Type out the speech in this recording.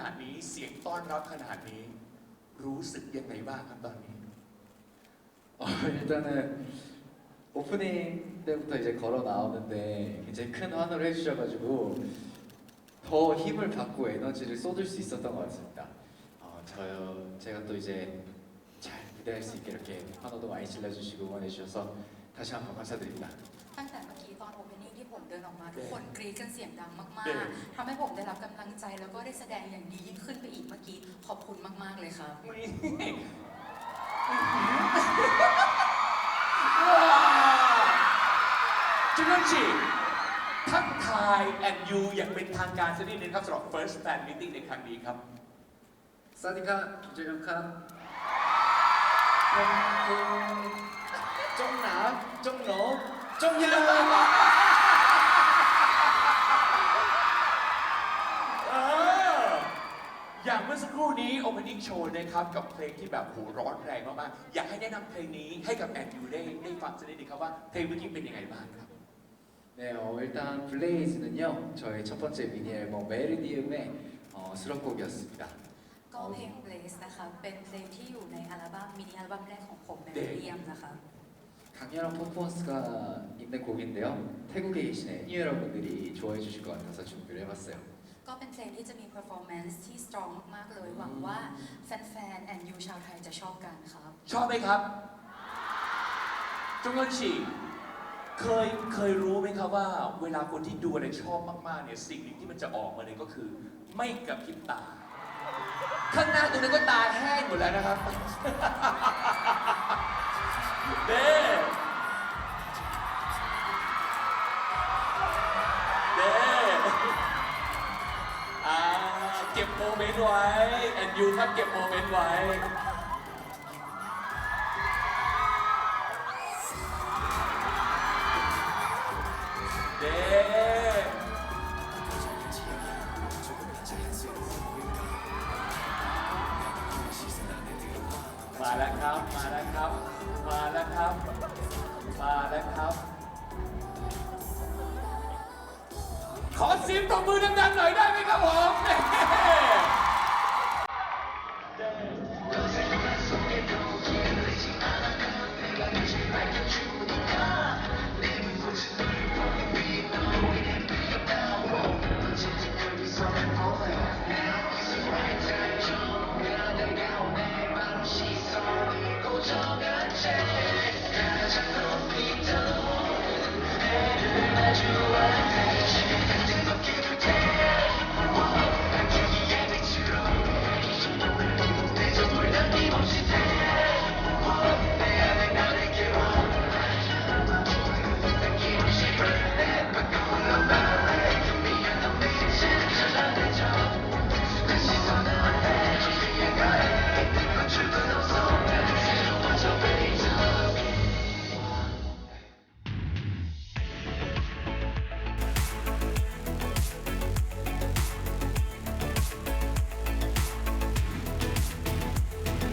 นาดนี้ เสียงต้อนรับขนาดนี้ รู้สึกยังไงบ้างครับตอนนี้ 어, 일단은 오프닝 때부터 이제 걸어 나오는데 굉장히 큰 환호를 해주셔가지고 더 힘을 받고 에너지를 쏟을 수 있었던 것 같습니다. 어, 저요 제가 또 이제 잘 무대할 수 있게 이렇게 환호도 많이 질러주시고 응원해주셔서 다시 한번 감사드립니다. ตั้งแต่เมื่อกี้ตอนโอเพนนิ่งที่ผมเดินออกมาทุกคนกรี๊ดกันเสียงดังมาก เด่น ๆทำให้ผมได้รับกำลังใจแล้วก็ได้แสดงอย่างดียิ่งขึ้นไปอีกเมื่อกี้ขอบคุณมากๆเลยครับ นี่ว้าวจุนจีทักทายแอนยูอย่างเป็นทางการสักนิดนึงครับสำหรับ first fan meeting ในครั้งนี้ครับ 사디카 김재 จงหนาจงโหนจงยาวอออย่างเมื่อสักครู่นี้ opening show นะครับ กับเพลงที่แบบโหร้อนแรงมากๆอยากให้แนะนำเพลงนี้ให้กับแอนยูได้ได้ฟังสักนิดนึงครับว่าเพลงเมื่อกี้เป็นยังไงบ้างครับ 네, 어, 일단 블레이즈는요 저의 첫 번째 미니 앨범 메르디움의 어, 수록곡이었습니 다. ก็เพลง Blaze นะคะ เป็นเพลงที่อยู่ในอัลบั้มมินิอัลบั้มแรกของผมแบบเรียมนะคะ 강렬한 퍼포먼스가 있는 곡인데요. 태국에 계신 애니 여러분들이 좋아해 주실 것 같아서 준비를 해봤어요. ก็เป็นเพลงที่จะมี performance ที่ strong มากๆเลย หวังว่าแฟนๆแอนยูชาวไทยจะชอบกันครับ ชอบไหมครับจงกนฉีเคยเคยรู้ไหมครับว่า เวลาคนที่ดูอะไรชอบมากๆเนี่ยสิ่งหนึ่งที่มันจะออกมาเลยก็คือ ไม่กระพริบตา ข้างหน้าตรงนั้นก็ตาแห้งหมดแล้วนะครับ เด้ เมนต์ไว้แอนยูครับเก็บโมเมนต์ไว้ เด้มาแล้วครับ มาแล้วครับ มาแล้วครับ มาแล้วครับ ขอเสียงปรบมือดังๆหน่อยได้ไหมครับผม